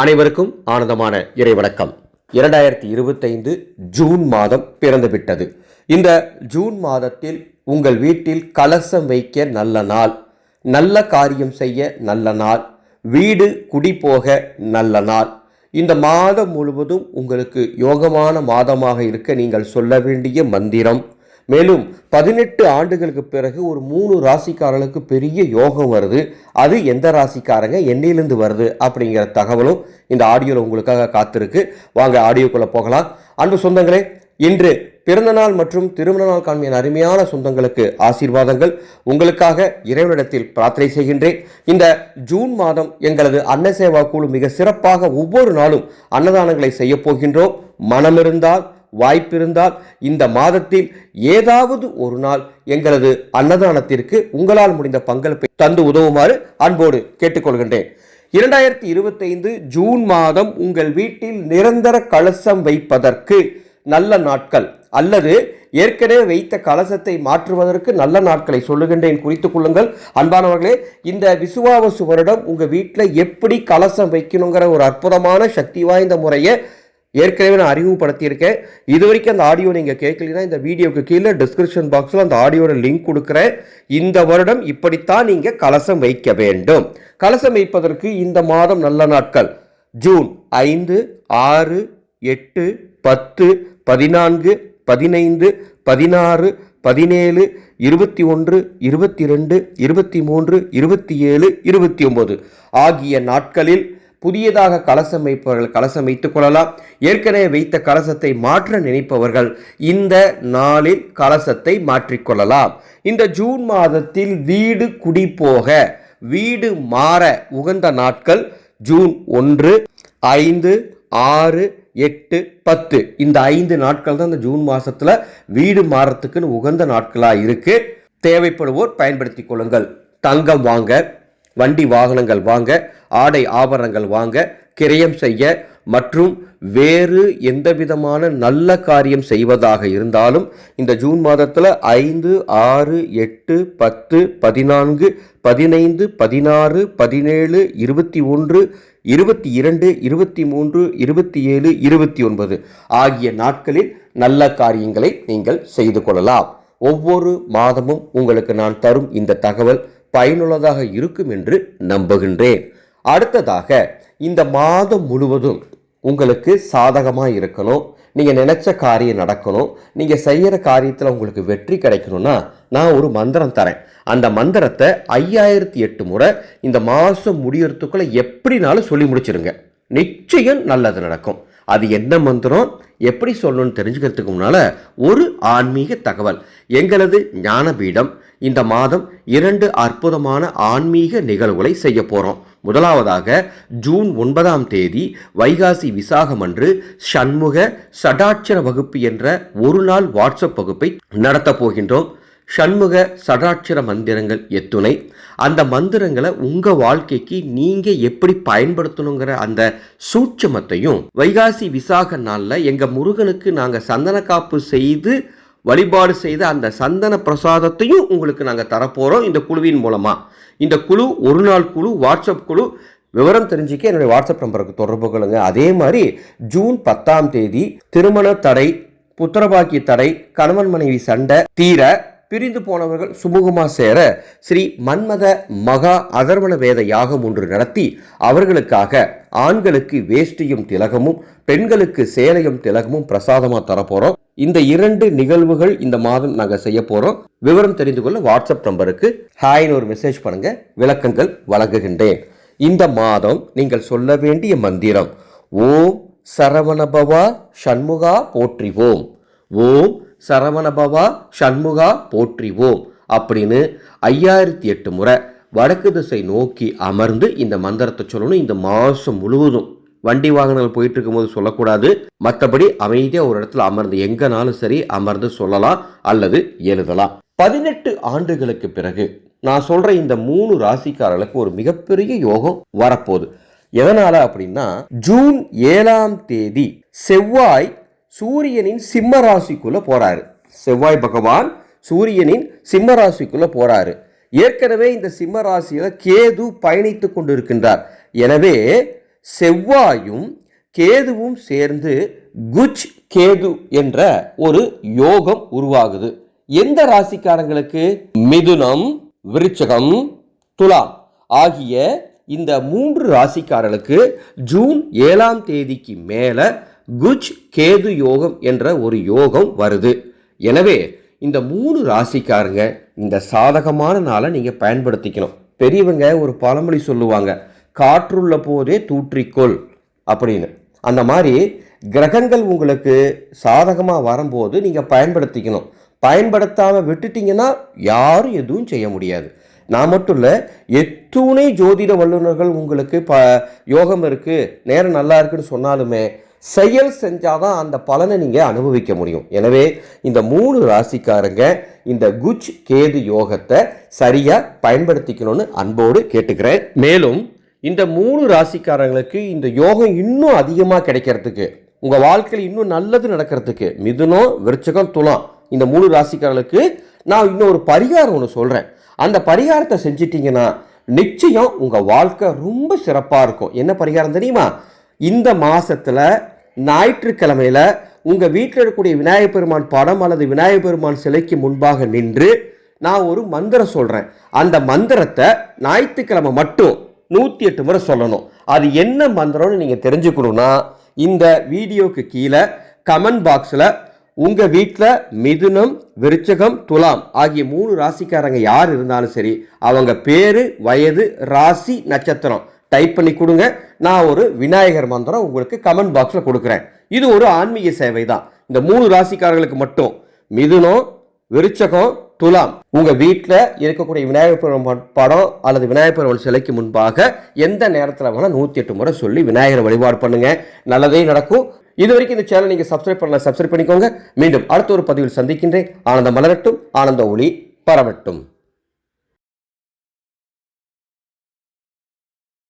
அனைவருக்கும் ஆனந்தமான இறைவணக்கம். இரண்டாயிரத்தி இருபத்தைந்து ஜூன் மாதம் பிறந்துவிட்டது. இந்த ஜூன் மாதத்தில் உங்கள் வீட்டில் கலசம் வைக்க நல்ல நாள் நல்ல காரியம் செய்ய நல்ல நாள் வீடு குடி போக நல்ல நாள். இந்த மாதம் முழுவதும் உங்களுக்கு யோகமான மாதமாக இருக்க நீங்கள் சொல்ல வேண்டிய மந்திரம் மேலும் பதினெட்டு ஆண்டுகளுக்கு பிறகு ஒரு மூணு ராசிக்காரர்களுக்கு பெரிய யோகம் வருது. அது எந்த ராசிக்காரங்க? என்னையிலிருந்து வருது அப்படிங்கிற தகவலும் இந்த ஆடியோவில் உங்களுக்காக காத்திருக்கு. வாங்க ஆடியோக்குள்ளே போகலாம். அன்பு சொந்தங்களே இன்று பிறந்தநாள் மற்றும் திருமண நாள் காண்பிய அருமையான சொந்தங்களுக்கு ஆசீர்வாதங்கள். உங்களுக்காக இறைவனிடத்தில் பிரார்த்தனை செய்கின்றேன். இந்த ஜூன் மாதம் எங்களது அன்னசேவா குழு மிக சிறப்பாக ஒவ்வொரு நாளும் அன்னதானங்களை செய்ய போகின்றோம். மனமிருந்தால் வாய்ப்பிருந்தால் இந்த மாதத்தில் ஏதாவது ஒரு நாள் எங்களது அன்னதானத்திற்கு உங்களால் முடிந்த பங்களிப்பை தந்து உதவுமாறு அன்போடு கேட்டுக்கொள்கின்றேன். இரண்டாயிரத்தி இருபத்தைந்து ஜூன் மாதம் உங்கள் வீட்டில் நிரந்தர கலசம் வைப்பதற்கு நல்ல நாட்கள் அல்லது ஏற்கனவே வைத்த கலசத்தை மாற்றுவதற்கு நல்ல நாட்களை சொல்லுகின்றேன். குறித்துக் கொள்ளுங்கள். அன்பானவர்களே இந்த விசுவாவசு வருடம் உங்கள் வீட்டில் எப்படி கலசம் வைக்கணுங்கிற ஒரு அற்புதமான சக்தி வாய்ந்த முறையை ஏற்கனவே நான் அறிமுகப்படுத்தியிருக்கேன். இது வரைக்கும் அந்த ஆடியோ நீங்கள் கேட்கலனா இந்த வீடியோக்கு கீழே டிஸ்கிரிப்ஷன் பாக்ஸில் அந்த ஆடியோட லிங்க் கொடுக்குறேன். இந்த வருடம் இப்படித்தான் நீங்கள் கலசம் வைக்க வேண்டும். கலசம் வைப்பதற்கு இந்த மாதம் நல்ல நாட்கள். ஜூன் ஐந்து ஆறு எட்டு பத்து பதினான்கு பதினைந்து பதினாறு பதினேழு இருபத்தி ஒன்று இருபத்தி ரெண்டு இருபத்தி மூன்று இருபத்தி ஏழு இருபத்தி ஒம்பது ஆகிய நாட்களில் புதியதாக கலசம் வைப்பவர்கள் கலசம் வைத்துக் கொள்ளலாம். ஏற்கனவே வைத்த கலசத்தை மாற்ற நினைப்பவர்கள் இந்த நாளில் கலசத்தை மாற்றிக்கொள்ளலாம் இந்த ஜூன் மாதத்தில் வீடு குடி போக வீடு மாற உகந்த நாட்கள் ஜூன் ஒன்று ஐந்து ஆறு எட்டு பத்து. இந்த ஐந்து நாட்கள் தான் இந்த ஜூன் மாதத்தில் வீடு மாறத்துக்குன்னு உகந்த நாட்களாக இருக்கு. தேவைப்படுவோர் பயன்படுத்தி கொள்ளுங்கள். தங்கம் வாங்க வண்டி வாகனங்கள் வாங்க ஆடை ஆபரணங்கள் வாங்க கிரயம் செய்ய மற்றும் வேறு எந்த விதமான நல்ல காரியம் செய்வதாக இருந்தாலும் இந்த ஜூன் மாதத்தில் ஐந்து ஆறு எட்டு பத்து பதினான்கு பதினைந்து பதினாறு பதினேழு இருபத்தி ஒன்று இருபத்தி இரண்டு இருபத்தி மூன்று இருபத்தி ஏழு இருபத்தி ஒன்பது ஆகிய நாட்களில் நல்ல காரியங்களை நீங்கள் செய்து கொள்ளலாம். ஒவ்வொரு மாதமும் உங்களுக்கு நான் தரும் இந்த தகவல் பயனுள்ளதாக இருக்கும் என்று நம்புகின்றேன். அடுத்ததாக இந்த மாதம் முழுவதும் உங்களுக்கு சாதகமாக இருக்கணும் நீங்கள் நினச்ச காரியம் நடக்கணும் நீங்கள் செய்கிற காரியத்தில் உங்களுக்கு வெற்றி கிடைக்கணும்னா நான் ஒரு மந்திரம் தரேன். அந்த மந்திரத்தை ஐயாயிரத்தி எட்டு முறை இந்த மாதம் முடியறதுக்குள்ளே எப்படினாலும் சொல்லி முடிச்சிருங்க. நிச்சயம் நல்லது நடக்கும். அது என்ன மந்திரம் எப்படி சொல்லணும்னு தெரிஞ்சுக்கிறதுக்கு முன்னால் ஒரு ஆன்மீக தகவல். எங்களது ஞானபீடம் இந்த மாதம் இரண்டு அற்புதமான ஆன்மீக நிகழ்வுகளை செய்ய போகிறோம் முதலாவதாக ஜூன் ஒன்பதாம் தேதி வைகாசி விசாகம் அன்று சண்முக சடாட்சர வகுப்பு என்ற ஒரு நாள் வாட்ஸ்அப் வகுப்பை நடத்தப் போகின்றோம். சண்முக சடாட்சர மந்திரங்கள் எத்துணை. அந்த மந்திரங்களை உங்கள் வாழ்க்கைக்கு நீங்கள் எப்படி பயன்படுத்தணுங்கிற அந்த சூட்சமத்தையும் வைகாசி விசாக நாளில் எங்கள் முருகனுக்கு நாங்கள் சந்தன காப்பு செய்து வழிபாடு செய்த அந்த சந்தன பிரசாதத்தையும் உங்களுக்கு நாங்கள் தரப்போகிறோம் இந்த குழுவின் மூலமாக இந்த குழு ஒரு நாள் குழு வாட்ஸ்அப் குழு. விவரம் தெரிஞ்சுக்க என்னுடைய வாட்ஸ்அப் நம்பருக்கு தொடர்பு கொள்ளுங்க. அதே மாதிரி ஜூன் பத்தாம் தேதி திருமண தடை புத்திரபாக்கிய தடை கணவன் மனைவி சண்டை தீர பிரிந்து போனவர்கள் சுமூகமாக சேர ஸ்ரீ மன்மத மகா அதர்வண வேத யாகம் ஒன்று நடத்தி அவர்களுக்காக ஆண்களுக்கு வேஷ்டியும் திலகமும் பெண்களுக்கு சேலையும் திலகமும் பிரசாதமாக தரப்போகிறோம் இந்த இரண்டு நிகழ்வுகள் இந்த மாதம் நாங்கள் செய்ய போகிறோம் விவரம் தெரிந்து கொள்ள வாட்ஸ்அப் நம்பருக்கு ஹாய்னு ஒரு மெசேஜ் பண்ணுங்க. விளக்கங்கள் வழங்குகின்றேன். இந்த மாதம் நீங்கள் சொல்ல வேண்டிய மந்திரம் ஓம் சரவணபவா சண்முகா போற்றிவோம் ஓம் சரவணபவா சண்முகா போற்றிவோம் அப்படின்னு ஐயாயிரத்தி எட்டு முறை வடக்கு திசை நோக்கி அமர்ந்து இந்த மந்திரத்தை சொல்லணும். இந்த மாதம் முழுவதும் வண்டி வாகனங்கள் போயிட்டு இருக்கும்போது சொல்லக்கூடாது. மற்றபடி அமைதியாக ஒரு இடத்துல அமர்ந்து எங்கனாலும் சரி அமர்ந்து சொல்லலாம் அல்லது எழுதலாம். பதினெட்டு ஆண்டுகளுக்கு பிறகு நான் சொல்ற இந்த மூணு ராசிக்காரர்களுக்கு ஒரு மிகப்பெரிய யோகம் வரப்போகுது. எதனால அப்படின்னா ஜூன் ஏழாம் தேதி செவ்வாய் சூரியனின் சிம்ம ராசிக்குள்ளே போகிறாரு செவ்வாய் பகவான் சூரியனின் சிம்ம ராசிக்குள்ளே போகிறாரு ஏற்கனவே இந்த சிம்ம ராசியில் கேது பயணித்து கொண்டிருக்கின்றார். எனவே செவ்வாயும் கேதுவும் சேர்ந்து குஜ் கேது என்ற ஒரு யோகம் உருவாகுது. எந்த ராசிக்காரங்களுக்கு? மிதுனம் விருச்சகம் துலாம் ஆகிய இந்த மூன்று ராசிக்காரர்களுக்கு ஜூன் ஏழாம் தேதிக்கு மேலே குஜ் கேது யோகம் என்ற ஒரு யோகம் வருது. எனவே இந்த மூணு ராசிக்காரங்க இந்த சாதகமான நாளை நீங்கள் பயன்படுத்திக்கணும். பெரியவங்க ஒரு பழமொழி சொல்லுவாங்க காற்றுள்ள போதே தூற்றிக்கொள் அப்படின்னு. அந்த மாதிரி கிரகங்கள் உங்களுக்கு சாதகமாக வரும்போது நீங்கள் பயன்படுத்திக்கணும். பயன்படுத்தாமல் விட்டுட்டீங்கன்னா யாரும் எதுவும் செய்ய முடியாது. நான் மட்டும் இல்லை எத்துணை ஜோதிட வல்லுநர்கள் உங்களுக்கு ப யோகம் இருக்குது நேரம் நல்லா இருக்குன்னு சொன்னாலுமே செயல் செஞ்சாதான் அந்த பலனை நீங்கள் அனுபவிக்க முடியும். எனவே இந்த மூணு ராசிக்காரங்க இந்த குஜ் கேது யோகத்தை சரியாக பயன்படுத்திக்கணும்னு அன்போடு கேட்டுக்கிறேன். மேலும் இந்த மூணு ராசிக்காரங்களுக்கு இந்த யோகம் இன்னும் அதிகமாக கிடைக்கிறதுக்கு உங்கள் வாழ்க்கையில் இன்னும் நல்லது நடக்கிறதுக்கு மிதுனம் விருச்சகம் துலாம் இந்த மூணு ராசிக்காரர்களுக்கு நான் இன்னும் ஒரு பரிகாரம் ஒன்று சொல்கிறேன் அந்த பரிகாரத்தை செஞ்சிட்டிங்கன்னா நிச்சயம் உங்கள் வாழ்க்கை ரொம்ப சிறப்பாக இருக்கும். என்ன பரிகாரம் தெரியுமா? இந்த மாதத்தில் ஞாயிற்றுக்கிழமையில உங்கள் வீட்டில் இருக்கக்கூடிய விநாயகப் பெருமான் படம் அல்லது விநாயகப் பெருமான் சிலைக்கு முன்பாக நின்று நான் ஒரு மந்திரம் சொல்கிறேன் அந்த மந்திரத்தை ஞாயிற்றுக்கிழமை மட்டும் நூற்றி எட்டு முறை சொல்லணும். அது என்ன மந்திரம்னு நீங்கள் தெரிஞ்சுக்கணுன்னா இந்த வீடியோக்கு கீழே கமெண்ட் பாக்ஸில் உங்கள் வீட்டில் மிதுனம் விருச்சகம் துலாம் ஆகிய மூணு ராசிக்காரங்க யார் இருந்தாலும் சரி அவங்க பேர் வயது ராசி நட்சத்திரம். டைப் பண்ணி கொடுங்க. நான் ஒரு விநாயகர் மந்திரம் உங்களுக்கு கமெண்ட் பாக்ஸில் கொடுக்குறேன். இது ஒரு ஆன்மீக சேவை தான். இந்த மூணு ராசிக்காரர்களுக்கு மட்டும். மிதுனம் விருச்சகம் துலாம். உங்கள் வீட்டில் இருக்கக்கூடிய விநாயகர் பெருமான் படம் அல்லது விநாயகர் பெருமான் சிலைக்கு முன்பாக எந்த நேரத்தில் வேணால் நூற்றி எட்டு முறை சொல்லி விநாயகரை வழிபாடு பண்ணுங்கள் நல்லதே நடக்கும். இது வரைக்கும் இந்த சேனல் நீங்கள் சப்ஸ்கிரைப் பண்ணல சப்ஸ்கிரைப் பண்ணிக்கோங்க. மீண்டும் அடுத்த ஒரு பதிவில் சந்திக்கின்றேன். ஆனந்தம் மலரட்டும் ஆனந்த ஒளி பரவட்டும்.